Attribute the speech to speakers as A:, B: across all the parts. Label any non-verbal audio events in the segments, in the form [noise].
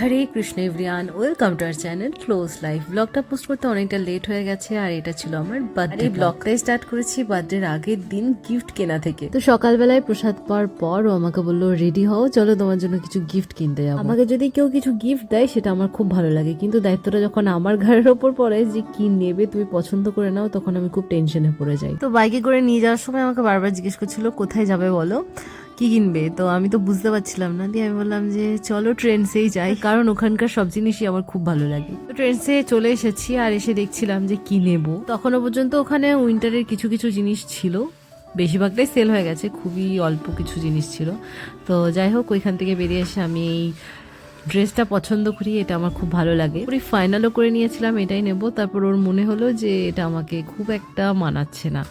A: Hare Krishna everyone welcome to our channel close life. ব্লগটা post করতে অনেকটা late হয়ে গেছে আর এটা ছিল আমার বার্থডে ব্লগটাই স্টার্ট করেছি বার্থডের আগের দিন গিফট কেনা থেকে। তো সকালবেলায় প্রসাদ পাওয়ার পর ও আমাকে বলল রেডি হও চলো তোমার জন্য কিছু গিফট কিনতে যাব। আমাকে যদি কেউ কিছু গিফট দেয় সেটা আমার খুব ভালো লাগে। কিন্তু দায়িত্বটা যখন আমার ঘরের ওপর পড়ে যে কি নেবে তুমি পছন্দ করে নাও তখন আমি খুব টেনশনে পড়ে যাই। তো বাইকে করে নিয়ে যাওয়ার সময় আমাকে বারবার জিজ্ঞেস করছিল কোথায় যাবে বলো? কি কিনবে? তো আমি তো বুঝতে পারছিলাম না। দিয়ে আমি বললাম যে, চলো ট্রেন্সেই যাই। কারণ ওখানকার সব জিনিসই আমার খুব ভালো লাগে। তো ট্রেন্সে চলে এসেছি আর এসে দেখছিলাম যে কি নেব। তখনও পর্যন্ত ওখানে উইন্টারের কিছু কিছু জিনিস ছিল। বেশিরভাগটাই সেল হয়ে গেছে। খুবই অল্প কিছু জিনিস ছিল। তো যাই হোক, ওইখান থেকে বেরিয়ে এসে আমি এই ড্রেসটা পছন্দ করি। এটা আমার খুব ভালো লাগে। পুরো ফাইনালও করে নিয়েছিলাম, এটাই নেব। তারপর ওর মনে হলো যে, এটা আমাকে খুব একটা মানাচ্ছে না।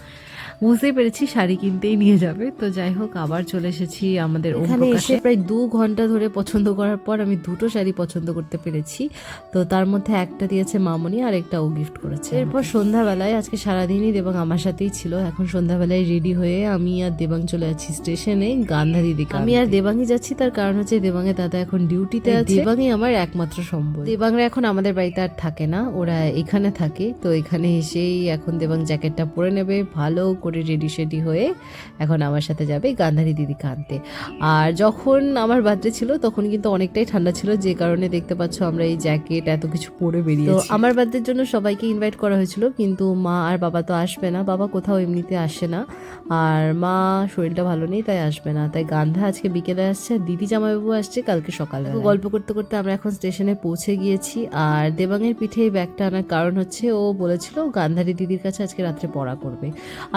A: বুঝতেই পেরেছি শাড়ি কিনতেই নিয়ে যাবে। তো যাই হোক আবার চলে এসেছি আমাদের এখানে এসে প্রায় দু ঘণ্টা ধরে পছন্দ করার পর আমি দুটো শাড়ি পছন্দ করতে পেরেছি। তো তার মধ্যে একটা দিয়েছে মামনি আর একটা ও গিফট করেছে। এরপর সন্ধ্যাবেলায় আজকে সারাদিনই দেবাং আমার সাথেই ছিল। এখন সন্ধ্যাবেলায় রেডি হয়ে আমি আর দেবাং চলে যাচ্ছি স্টেশনে গান্ধারী দিকে আমি আর দেবাংই যাচ্ছি তার কারণ হচ্ছে দেবাংয়ের দাদা এখন ডিউটিতে আছে। দেবাংই আমার একমাত্র সম্বল। দেবাংরা এখন আমাদের বাড়িতে আর থাকে না ওরা এখানে থাকে। তো এখানে এসেই এখন দেবাং জ্যাকেটটা পরে নেবে ভালো করে রেডি শেডি হয়ে এখন আমার সাথে যাবে গান্ধারী দিদি আনতে। আর যখন আমার বার্থডে ছিল তখন কিন্তু অনেকটাই ঠান্ডা ছিল যে কারণে দেখতে পাচ্ছ আমরা এই জ্যাকেট এত কিছু পরে বেরিয়ে তো আমার বার্থডের জন্য সবাইকে ইনভাইট করা হয়েছিল কিন্তু মা আর বাবা তো আসবে না বাবা কোথাও এমনিতে আসে না। আর মা শরীরটা ভালো নেই তাই আসবে না। তাই গান্ধা আজকে বিকেলে আসছে আর দিদি জামাইবাবু আসছে কালকে সকালে গল্প করতে করতে আমরা এখন স্টেশনে পৌঁছে গিয়েছি। আর দেবাঙের পিঠে এই ব্যাগটা আনার কারণ হচ্ছে ও বলেছিল গান্ধারী দিদির কাছে আজকে রাত্রে পড়া করবে।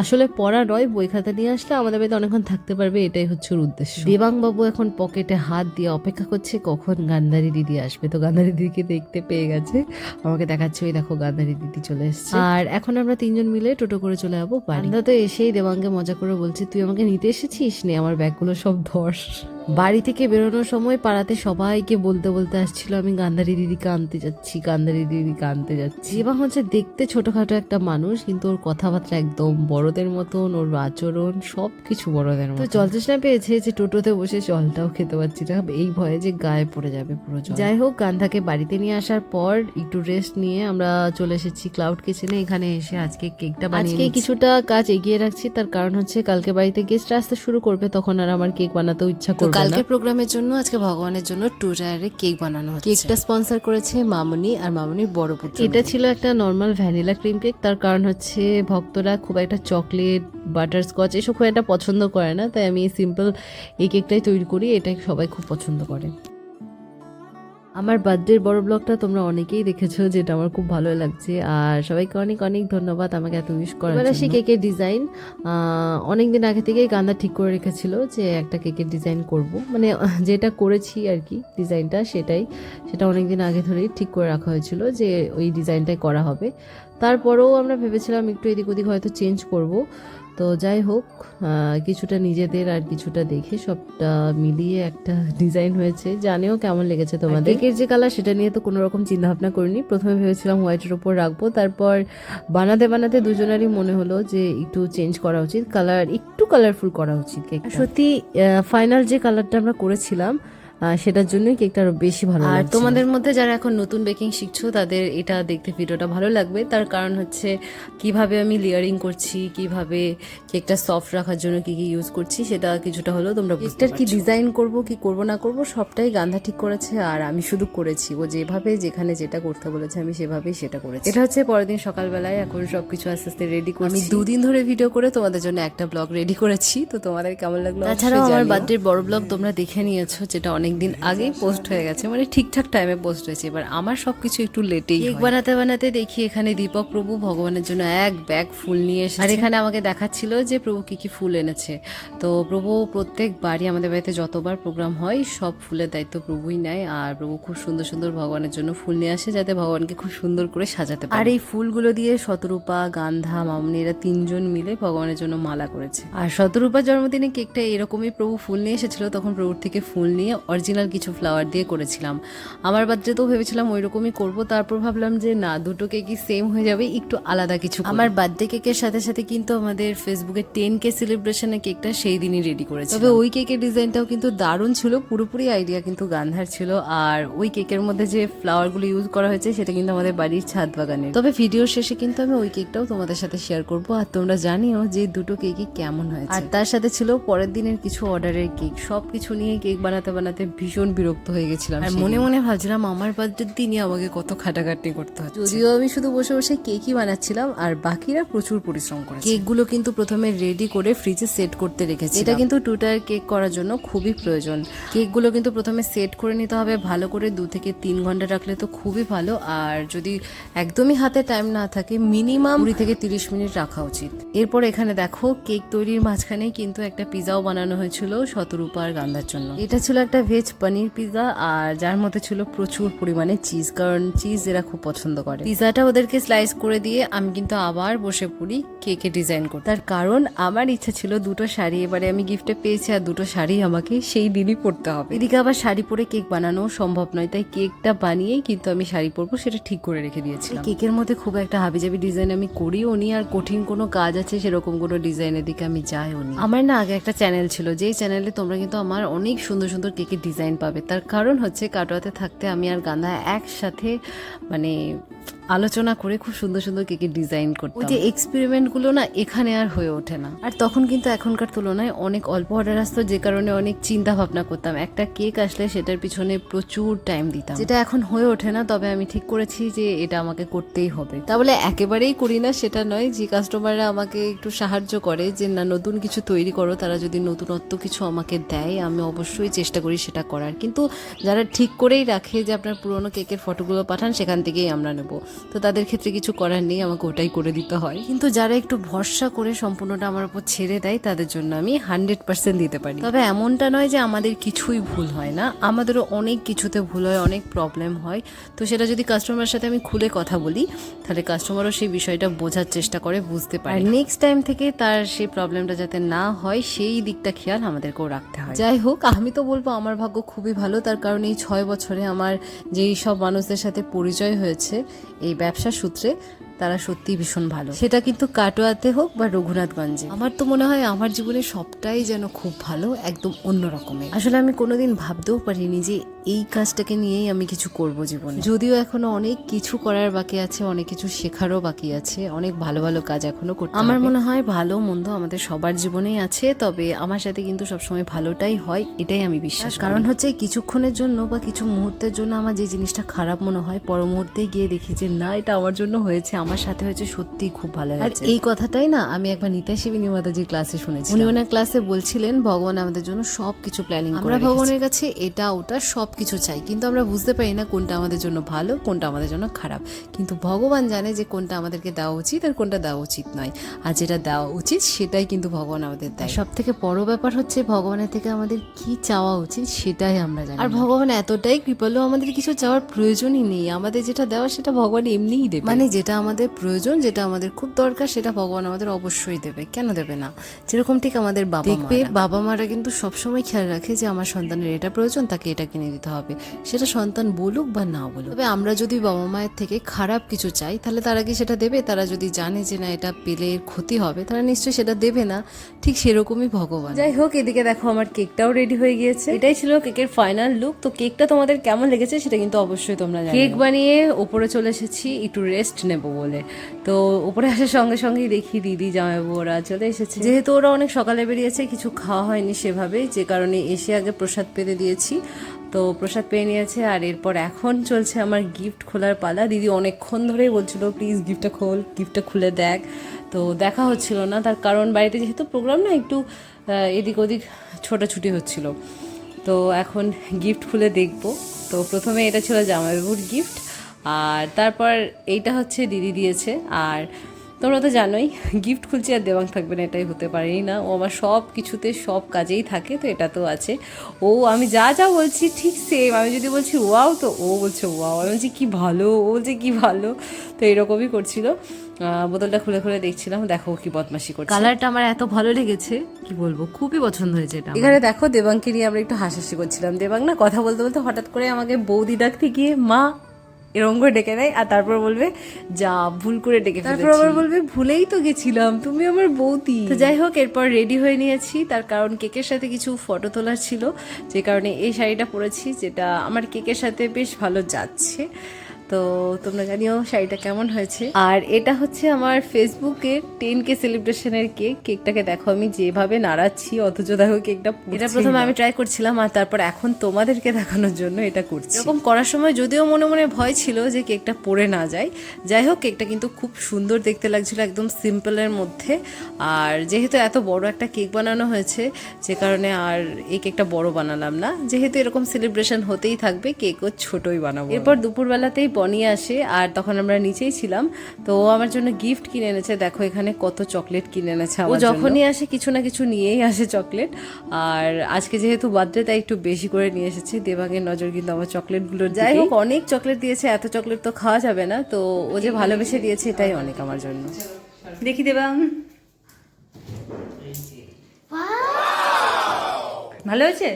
A: আসলে পড়া নয় বই খাতা নিয়ে আসলে আমাদের বাড়িতে অনেকক্ষণ থাকতে পারবে এটাই হচ্ছে ওর উদ্দেশ্য। দেবাং বাবু এখন পকেটে হাত দিয়ে অপেক্ষা করছে কখন গান্ধারী দিদি আসবে? তো গান্ধারী দিদিকে দেখতে পেয়ে গেছে। আমাকে দেখাচ্ছে ওই দেখো গান্ধারী দিদি চলে এসেছে। আর এখন আমরা তিনজন মিলে টোটো করে চলে যাব বারান্দা তো এসেই দেবাঙ্গে মজা করে বলছে তুই আমাকে নিতে এসেছিস নে? আমার ব্যাগগুলো সব ধর। বাড়ি থেকে বেরোনোর সময় পাড়াতে সবাইকে বলতে বলতে আসছিল আমি গান্ধারী দিদিকে আনতে যাচ্ছি গান্ধারী দিদিকে আনতে যাচ্ছি। এবং হচ্ছে দেখতে ছোটখাটো একটা মানুষ কিন্তু ওর কথাবার্তা একদম বড়দের মতন ওর আচরণ সব কিছু বড়দের মতো জল তৃষ্ণা পেয়েছে যে টোটোতে বসে জলটাও খেতে পারছি না। এই ভয়ে যে গায়ে পড়ে যাবে পুরো জল। যাই হোক গান্ধাকে বাড়িতে নিয়ে আসার পর একটু রেস্ট নিয়ে আমরা চলে এসেছি ক্লাউড কিচেনে এখানে এসে আজকে কেকটা বানিয়ে আজকে কিছুটা কাজ এগিয়ে রাখছি। তার কারণ হচ্ছে কালকে বাড়িতে গেস্ট আসতে শুরু করবে তখন আর আমার কেক বানাতেও ইচ্ছা করবে না। কালকে প্রোগ্রামের জন্য আজকে ভগবানের জন্য টু টায়ারে কেক বানানো হচ্ছে। কেকটা স্পন্সর করেছে মামুনি আর মামুনির বড় পুত্র। এটা ছিল একটা নর্মাল ভ্যানিলা ক্রিম কেক তার কারণ হচ্ছে ভক্তরা খুব একটা চকলেট বাটার স্কচ এসব খুব একটা পছন্দ করে না, তাই আমি সিম্পল এই কেকটাই তৈরি করি, এটাই সবাই খুব পছন্দ করে। আমার বার্থডের বড় ব্লগটা তোমরা অনেকেই দেখেছ যেটা আমার খুব ভালো লাগছে। আর সবাইকে অনেক অনেক ধন্যবাদ আমাকে এত উইশ করার এবার আসি কেকের ডিজাইন অনেক দিন আগে থেকেই গান্দা ঠিক করে রেখেছিল যে একটা কেকের ডিজাইন করব। মানে যেটা করেছি আর কি ডিজাইনটা সেটাই। সেটা অনেক দিন আগে ধরেই ঠিক করে রাখা হয়েছিল যে ওই ডিজাইনটাই করা হবে। তারপরেও আমরা ভেবেছিলাম একটু এদিক ওদিক হয়তো চেঞ্জ করব। তো যাই হোক কিছুটা নিজেদের আর কিছুটা দেখে সবটা মিলিয়ে একটা [laughs] ডিজাইন হয়েছে। জানেও কেমন লেগেছে তোমাদের? কেকের যে কালার সেটা নিয়ে তো কোনো রকম চিন্তা ভাবনা করিনি। প্রথমে ভেবেছিলাম হোয়াইটের ওপর রাখব। তারপর বানাতে বানাতে দুজনেরই মনে হলো যে একটু চেঞ্জ করা উচিত। কালার একটু কালারফুল করা উচিত কেক সত্যি ফাইনাল যে কালারটা আমরা করেছিলাম সেটার জন্যই কেকটা আরও বেশি ভালো আর তোমাদের মধ্যে যারা এখন নতুন বেকিং শিখছো তাদের এটা দেখতে ভিডিওটা ভালো লাগবে। তার কারণ হচ্ছে কীভাবে আমি লেয়ারিং করছি কীভাবে কেকটা সফট রাখার জন্য কি কি ইউজ করছি সেটা কিছুটা হলেও তোমরা কেকটার কি ডিজাইন করব কি করব না করব সবটাই গান্ধা ঠিক করেছে আর আমি শুধু করেছি। ও যেভাবে যেখানে যেটা করতে বলেছে আমি সেভাবেই সেটা করেছি। এটা হচ্ছে পরের দিন সকালবেলায় এখন সবকিছু আস্তে আস্তে রেডি করছি। আমি দুদিন ধরে ভিডিও করে তোমাদের জন্য একটা ব্লগ রেডি করেছি তো তোমাদের কেমন লাগল তাছাড়াও আমার বার্থডের বড় ব্লগ তোমরা দেখে নিয়েছো যেটা অনেক দিন আগেই পোস্ট হয়ে গেছে মানে ঠিকঠাক টাইমে পোস্ট হয়েছে। এবার আমার সবকিছু একটু লেটেই কেক বানাতে বানাতে দেখি এখানে দীপক প্রভু ভগবানের জন্য এক ব্যাগ ফুল নিয়ে এসেছে। আর এখানে আমাকে দেখাচ্ছিল যে প্রভু কি কি ফুল এনেছে। তো প্রভু প্রত্যেকবারই আমাদের বাড়িতে যতবার প্রোগ্রাম হয় সব ফুলের দায়িত্ব প্রভুই নেয়। আর প্রভু খুব সুন্দর সুন্দর ভগবানের জন্য ফুল নিয়ে আসে যাতে ভগবানকে খুব সুন্দর করে সাজাতে পারে। আর এই ফুলগুলো দিয়ে শতরূপা গান্ধা মামনি এরা তিনজন মিলে ভগবানের জন্য মালা করেছে। আর শতরূপার জন্মদিনে কেকটা এরকমই প্রভু ফুল নিয়ে এসেছিল তখন প্রভুর থেকে ফুল নিয়ে
B: অরিজিনাল কিছু ফ্লাওয়ার দিয়ে করেছিলাম। আমার বার্থডেতেও ভেবেছিলাম ওই রকমই করব তারপর ভাবলাম যে না দুটো কেকই সেম হয়ে যাবে একটু আলাদা কিছু আমার বার্থডে কেকের সাথে সাথে কিন্তু আমাদের ফেসবুকে টেন কে সেলিব্রেশনের কেকটা সেই দিনই রেডি করেছে তবে ওই কেকের ডিজাইনটাও কিন্তু দারুণ ছিল পুরোপুরি আইডিয়া কিন্তু গান্ধার ছিল। আর ওই কেকের মধ্যে যে ফ্লাওয়ারগুলো ইউজ করা হয়েছে সেটা কিন্তু আমাদের বাড়ির ছাদ বাগানে তবে ভিডিওর শেষে কিন্তু আমি ওই কেকটাও তোমাদের সাথে শেয়ার করব আর তোমরা জানিও যে দুটো কেকই কেমন হয়েছে। আর তার সাথে ছিল পরের দিনের কিছু অর্ডারের কেক সব কিছু নিয়ে কেক বানাতে বানাতে ভীষণ বিরক্ত হয়ে গেছিলাম আর মনে মনে ভাবছিলাম আমার বার্থডের দিনই আমাকে কত খাটাখাটনি করতে হচ্ছে। যদিও আমি শুধু বসে বসে কেকই বানাচ্ছিলাম আর বাকিরা প্রচুর পরিশ্রম করে কেকগুলো কিন্তু প্রথমে রেডি করে ফ্রিজে সেট করতে রেখেছি এটা কিন্তু টু টায়ার কেক করার জন্য খুবই প্রয়োজন। কেকগুলো কিন্তু প্রথমে সেট করে নিতে হবে ভালো করে দু থেকে তিন ঘণ্টা রাখলে তো খুবই ভালো আর যদি একদমই হাতে টাইম না থাকে মিনিমাম কুড়ি থেকে তিরিশ মিনিট রাখা উচিত। এরপর এখানে দেখো কেক তৈরির মাঝখানে কিন্তু একটা পিজাও বানানো হয়েছিল শতরূপা আর গান্ধার জন্য। এটা ছিল একটা ভেজ পনির পিজা আর যার মধ্যে ছিল প্রচুর পরিমাণে চিজ কারণ চিজ এরা খুব পছন্দ করে। পিজাটা ওদেরকে স্লাইস করে দিয়ে আমি কিন্তু আবার বসে পড়ি কেকে ডিজাইন করতে। তার কারণ আমার ইচ্ছা ছিল দুটো শাড়ি এবারে আমি গিফটে পেয়েছি আর দুটো শাড়ি আমাকে সেই দিনই পরতে হবে। এদিকে আবার শাড়ি পরে কেক বানানো সম্ভব নয় তাই কেকটা বানিয়েই কিন্তু আমি শাড়ি পরবো সেটা ঠিক করে রেখে দিয়েছিলাম। কেকের মধ্যে খুব একটা হাবিজাবি ডিজাইন আমি করিও নি আর কঠিন কোনো কাজ আছে সেরকম কোনো ডিজাইনের দিকে আমি যাইও নি। আমার না আগে একটা চ্যানেল ছিল যেই চ্যানেলে তোমরা কিন্তু আমার অনেক সুন্দর সুন্দর কেকের ডিজাইন পাবে। তার কারণ হচ্ছে কাটোয়াতে থাকতে আমি আর গান্ধা একসাথে মানে আলোচনা করে খুব সুন্দর সুন্দর কেকের ডিজাইন করতাম। ওই যে এক্সপেরিমেন্টগুলো না এখানে আর হয়ে ওঠে না। আর তখন কিন্তু এখনকার তুলনায় অনেক অল্প অর্ডার আসতো, যে কারণে অনেক চিন্তা ভাবনা করতাম। একটা কেক আসলে সেটার পিছনে প্রচুর টাইম দিতাম। যেটা এখন হয়ে ওঠে না, তবে আমি ঠিক করেছি যে এটা আমাকে করতেই হবে। তা বলে একেবারেই করি না, সেটা নয় যে কাস্টমাররা আমাকে একটু সাহায্য করে যে, না, নতুন কিছু তৈরি করো, তারা যদি নতুনত্ব কিছু আমাকে দেয়, আমি অবশ্যই চেষ্টা করি সেটা করার। কিন্তু যারা ঠিক করেই রাখে যে, আপনার পুরোনো কেকের ফটোগুলো পাঠান, সেখান থেকেই আমরা নেব। তো তাদের ক্ষেত্রে কিছু করার নেই, আমাকে ওটাই করে দিতে হয়। কিন্তু যারা একটু ভরসা করে সম্পূর্ণটা আমার উপর ছেড়ে দেয়, তাদের জন্য আমি হান্ড্রেড পার্সেন্ট দিতে পারি। তবে এমনটা নয় যে আমাদের কিছুই ভুল হয় না। আমাদেরও অনেক কিছুতে ভুল হয়, অনেক প্রবলেম হয়। তো সেটা যদি কাস্টমারের সাথে আমি খুলে কথা বলি, তাহলে কাস্টমারও সেই বিষয়টা বোঝার চেষ্টা করে, বুঝতে পারে। নেক্সট টাইম থেকে তার সেই প্রবলেমটা যাতে না হয়, সেই দিকটা খেয়াল আমাদেরকেও রাখতে হয়। যাই হোক, আমি তো বলব আমার ভাগ্য খুবই ভালো। তার কারণ এই ছয় বছরে আমার যেই সব মানুষদের সাথে পরিচয় হয়েছে এই ব্যবসা সূত্রে তারা সত্যি ভীষণ ভালো। সেটা কিন্তু কাটোয়াতে হোক বা রঘুনাথগঞ্জে। আমার তো মনে হয় আমার জীবনে সবটাই যেন খুব ভালো একদম অন্য রকমের। আসলে আমি কোনোদিন ভাবতেও পারিনি যে এই কাজটাকে নিয়েই আমি কিছু করব জীবনে। যদিও এখনও অনেক কিছু করার বাকি আছে অনেক কিছু শেখারও বাকি আছে অনেক ভালো ভালো কাজ এখনও করতে আমার মনে হয় ভালো মন্দ আমাদের সবার জীবনেই আছে তবে আমার সাথে কিন্তু সবসময় ভালোটাই হয় এটাই আমি বিশ্বাস কারণ হচ্ছে কিছুক্ষণের জন্য বা কিছু মুহূর্তের জন্য আমার যে জিনিসটা খারাপ মনে হয় পর মুহূর্তে গিয়ে দেখি যে না এটা আমার জন্য হয়েছে আমার সাথে হয়েছে সত্যি খুব ভালো আর এই কথাটাই না আমি একবার নিতা শিবিনী মাতাজির ক্লাসে শুনেছি উনি ওনার ক্লাসে বলছিলেন ভগবান আমাদের জন্য সবকিছু প্ল্যানিং আমরা ভগবানের কাছে এটা ওটা সবকিছু চাই। কিন্তু আমরা বুঝতে পারি না কোনটা আমাদের জন্য ভালো কোনটা আমাদের জন্য খারাপ। কিন্তু ভগবান জানে যে কোনটা আমাদেরকে দেওয়া উচিত আর কোনটা দেওয়া উচিত নয়। আর যেটা দেওয়া উচিত সেটাই কিন্তু ভগবান আমাদের দেয়। সব থেকে বড় ব্যাপার হচ্ছে ভগবানের থেকে আমাদের কি চাওয়া উচিত সেটাই আমরা জানি আর ভগবান এতটাই কৃপালু আমাদের কিছু চাওয়ার প্রয়োজনই নেই। আমাদের যেটা দেওয়া সেটা ভগবান এমনিই দেবে মানে যেটা আমাদের প্রয়োজন যেটা আমাদের খুব দরকার সেটা ভগবান আমাদের অবশ্যই দেবে। কেন দেবে না? যেরকম ঠিক আমাদের বাবা দেখবে বাবা মারা কিন্তু সবসময় খেয়াল রাখে যে আমার সন্তানের এটা প্রয়োজন তাকে এটা কিনে দিতে হবে। সেটা সন্তান বলুক বা না বলুক। তবে আমরা যদি বাবা মায়ের থেকে খারাপ কিছু চাই তাহলে তারা কি সেটা দেবে? তারা যদি জানে যে না এটা পেলে ক্ষতি হবে তারা নিশ্চয়ই সেটা দেবে না। ঠিক সেরকমই ভগবান। যাই হোক এদিকে দেখো আমার কেকটাও রেডি হয়ে গিয়েছে। এটাই ছিল কেকের ফাইনাল লুক তো কেকটা তোমাদের কেমন লেগেছে সেটা কিন্তু অবশ্যই তোমরা কেক বানিয়ে ওপরে চলে এসেছি একটু রেস্ট নেব বলে। তো উপরে আসার সঙ্গে সঙ্গেই দেখি দিদি জামাইবু ওরা চলে এসেছে। যেহেতু ওরা অনেক সকালে বেরিয়েছে, কিছু খাওয়া হয়নি সেভাবে যে কারণে এসে আগে প্রসাদ পেতে দিয়েছি। তো প্রসাদ পেয়ে নিয়েছে, আর এরপর এখন চলছে আমার গিফট খোলার পালা। দিদি অনেকক্ষণ ধরেই বলছিল প্লিজ গিফটটা খোল গিফটটা খুলে দেখ। তো দেখা হচ্ছিল না, তার কারণ বাড়িতে যেহেতু প্রোগ্রাম না, একটু এদিক ওদিক ছোটাছুটি হচ্ছিল। তো এখন গিফট খুলে দেখব। তো প্রথমে এটা ছিল জামাইবাবুর গিফট আর তারপর এইটা হচ্ছে দিদি দিয়েছে আর তোমরা তো জানোই গিফট খুলছি আর দেওয়াং থাকবে না এটাই হতে পারেই না ও আমার সব কিছুতে সব কাজেই থাকে তো এটা তো আছে। ও আমি যা যা বলছি ঠিক সেম আমি যদি বলছি ওয়াও তো ও বলছে ওয়াও আমি বলছি কী ভালো ও বলছে কী ভালো তো এরকমই করছিল। বোতলটা খুলে খুলে দেখছিলাম দেখো কি বদমাশি করছে। কালারটা আমার এত ভালো লেগেছে কি বলব খুবই পছন্দ হয়েছে এটা এখানে দেখো দেবাংকে নিয়ে আমরা একটু হাসাহাসি করছিলাম। দেবাং না কথা বলতে বলতে হঠাৎ করে আমাকে বৌদি ডাকতে গিয়ে মা এরকম করে ডেকে নেয় আর তারপর বলবে যা ভুল করে ডেকে তারপর আবার বলবে ভুলেই তো গেছিলাম তুমি আমার বৌদি। তো যাই হোক এরপর রেডি হয়ে নিয়েছি। তার কারণ কেকের সাথে কিছু ফটো তোলার ছিল যে কারণে এই শাড়িটা পরেছি যেটা আমার কেকের সাথে বেশ ভালো যাচ্ছে। তো তোমরা জানিও শাড়িটা কেমন হয়েছে। আর এটা হচ্ছে আমার ফেসবুকে টেন কে সেলিব্রেশনের কেক কেকটাকে দেখো আমি যেভাবে নাড়াচ্ছি অথচ দেখো কেকটা এটা প্রথমে আমি ট্রাই করছিলাম আর তারপর এখন তোমাদেরকে দেখানোর জন্য এটা করছি। এরকম করার সময় যদিও মনে মনে ভয় ছিল যে কেকটা পড়ে না যায়। যাই হোক কেকটা কিন্তু খুব সুন্দর দেখতে লাগছিল একদম সিম্পলের মধ্যে। আর যেহেতু এত বড় একটা কেক বানানো হয়েছে যে কারণে আর এই কেকটা বড় বানালাম না। যেহেতু এরকম সেলিব্রেশন হতেই থাকবে কেকও ছোটই বানাবো। এরপর দুপুরবেলাতেই বনি আসে আর তখন আমরা নিচেই ছিলাম। তো ও আমার জন্য গিফট কিনে এনেছে। দেখো এখানে কত চকলেট কিনে এনেছে ও যখনই আসে কিছু না কিছু নিয়েই আসে চকলেট আর আজকে যেহেতু বার্থডে তাই একটু বেশি করে নিয়ে এসেছে। দেবাঙের নজর কিন্তু আমার চকলেটগুলো যাই হোক অনেক চকলেট দিয়েছে। এত চকলেট তো খাওয়া যাবে না। তো ও যে ভালোবেসে দিয়েছে এটাই অনেক আমার জন্য।
C: দেখি দেবাং। ভালো হয়েছে।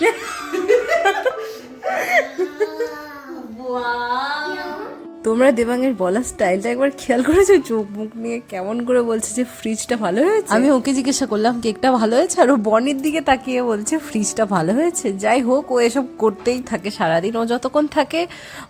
C: [laughs] [laughs] 哇！
B: 天 তোমরা দেবাঙের বলার স্টাইলটা একবার খেয়াল করেছ? চোখ মুখ নিয়ে কেমন করে বলছে যে ফ্রিজটা ভালো হয়েছে? আমি ওকে জিজ্ঞাসা করলাম কেকটা ভালো হয়েছে? আর ও বনের দিকে তাকিয়ে বলছে ফ্রিজটা ভালো হয়েছে? যাই হোক ও এসব করতেই থাকে সারাদিন ও যতক্ষণ থাকে।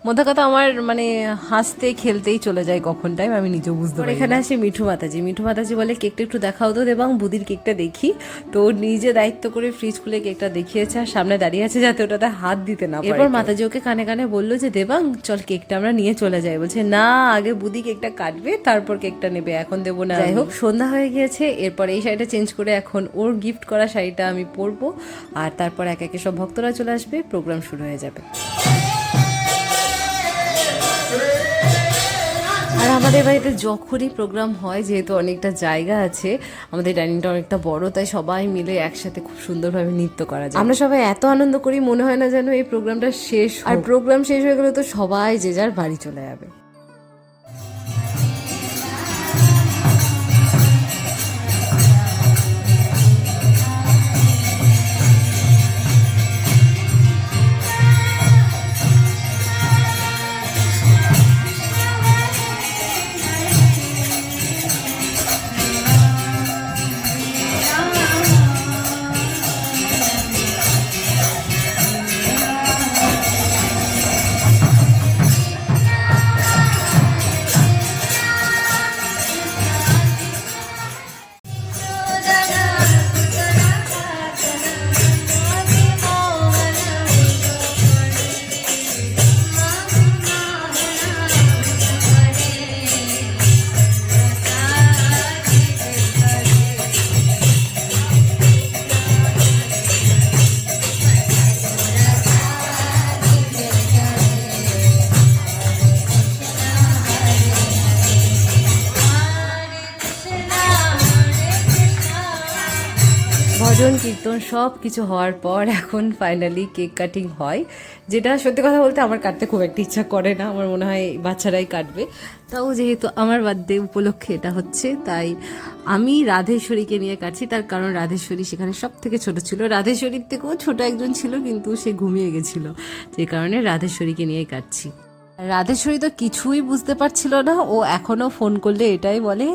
B: মধ্যে কথা আমার মানে হাসতে খেলতেই চলে যায় কখন টাইম আমি নিজেও বুঝতে পারি এখানে আসে মিঠু মাতাজি। মিঠু মাতাজি বলে কেকটা একটু দেখাও তো দেবাং বুদির কেকটা দেখি। তো নিজে দায়িত্ব করে ফ্রিজ খুলে কেকটা দেখিয়েছে আর সামনে দাঁড়িয়ে আছে যাতে ওটাতে হাত দিতে না এরপর মাতাজি ওকে কানে কানে বলল যে দেবাং চল কেকটা আমরা নিয়ে চলে যাই বলছে, না, আগে বুদি কেকটা কাটবে, তারপর কেকটা নেবে, এখন দেবো না। যাই হোক, সন্ধ্যা হয়ে গিয়েছে, এরপর এই শাড়িটা চেঞ্জ করে এখন ওর গিফট করা শাড়িটা আমি পরবো। আর তারপর এক একে সব ভক্তরা চলে আসবে প্রোগ্রাম শুরু হয়ে যাবে। আর আমাদের বাড়িতে যখনই প্রোগ্রাম হয় যেহেতু অনেকটা জায়গা আছে আমাদের ডাইনিংটা অনেকটা বড় তাই সবাই মিলে একসাথে খুব সুন্দরভাবে নৃত্য করা যায়। আমরা সবাই এত আনন্দ করি মনে হয় না যেন এই প্রোগ্রামটা শেষ আর প্রোগ্রাম শেষ হয়ে গেলে তো সবাই যে যার বাড়ি চলে যাবে। কীর্তন সব কিছু হওয়ার পর এখন ফাইনালি কেক কাটিং হয়। যেটা সত্যি কথা বলতে আমার কাটতে খুব একটা ইচ্ছা করে না। আমার মনে হয় বাচ্চারাই কাটবে। তাও যেহেতু আমার বার্থডে উপলক্ষে এটা হচ্ছে, তাই আমি রাধেশ্বরীকে নিয়ে কাটছি। তার কারণ রাধেশ্বরী সেখানে সব থেকে ছোট ছিল। রাধেশ্বরীর থেকেও ছোট একজন ছিল, কিন্তু সে ঘুমিয়ে গেছিল। যে কারণে রাধেশ্বরীকে নিয়ে কাটছি। রাধেশ্বরী তো কিছুই বুঝতে পারছিল না। ও এখনও ফোন করলে এটাই বলে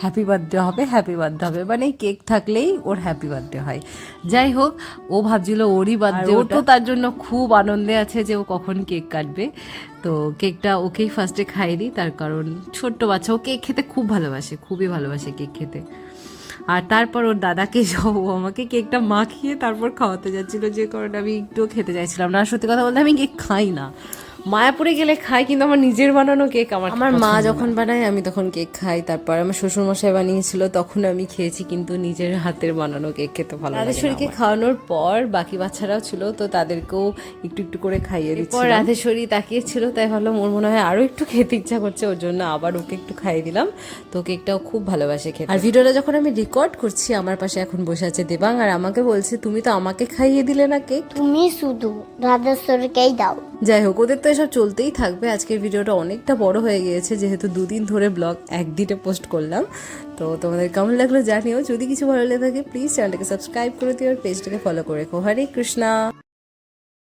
B: হ্যাপি বার্থডে হবে হ্যাপি বার্থডে হবে। মানে কেক থাকলেই ওর হ্যাপি বার্থডে হয়। যাই হোক ও ভাবছিল ওরই বার্থডে ও তো তার জন্য খুব আনন্দে আছে যে ও কখন কেক কাটবে। তো কেকটা ওকেই ফার্স্টে খাইয়ে দিই তার কারণ ছোট্ট বাচ্চা ও কেক খেতে খুব ভালোবাসে খুবই ভালোবাসে কেক খেতে। আর তারপর ওর দাদাকে [laughs] ও আমাকে কেকটা মাখিয়ে তারপর খাওয়াতে যাচ্ছিল যে কারণে আমি একটুও খেতে চাইছিলাম না। আর সত্যি কথা বলতে আমি কেক খাই না। মায়াপুরে গেলে খাই কিন্তু আমার নিজের বানানো কেক আমার আমার মা যখন বানায় আমি তখন কেক খাই। তারপর আমার শ্বশুর মশাই বানিয়েছিল তখন আমি খেয়েছি কিন্তু নিজের হাতের বানানো কেক খেতে ভালো লাগে রাধেশ্বরীকে খাওয়ানোর পর বাকি বাচ্চারাও ছিল তো তাদেরকেও একটু একটু করে খাইয়ে দিচ্ছি পর রাধেশ্বরী তাকিয়েছিল তাই ভাবলাম ওর মনে হয় আরও একটু খেতে ইচ্ছা করছে ওর জন্য আবার ওকে একটু খাইয়ে দিলাম। তো কেকটাও খুব ভালোবাসে খেতে। আর ভিডিওটা যখন আমি রেকর্ড করছি আমার পাশে এখন বসে আছে দেবাং আর আমাকে বলছে তুমি তো আমাকে খাইয়ে দিলে না কেক?
D: তুমি শুধু রাধেশ্বরীকেই দাও।
B: যাই হোক ওদের তো এসব চলতেই থাকবে। আজকের ভিডিওটা অনেকটা বড় হয়ে গিয়েছে, যেহেতু দুদিন ধরে ব্লগ একদিনে পোস্ট করলাম। তো তোমাদের কেমন লাগল জানিও। যদি কিছু ভালো লাগে থাকে প্লিজ চ্যানেলটাকে সাবস্ক্রাইব করে দিও আর পেজটাকে ফলো করে রেখো। হরে কৃষ্ণা।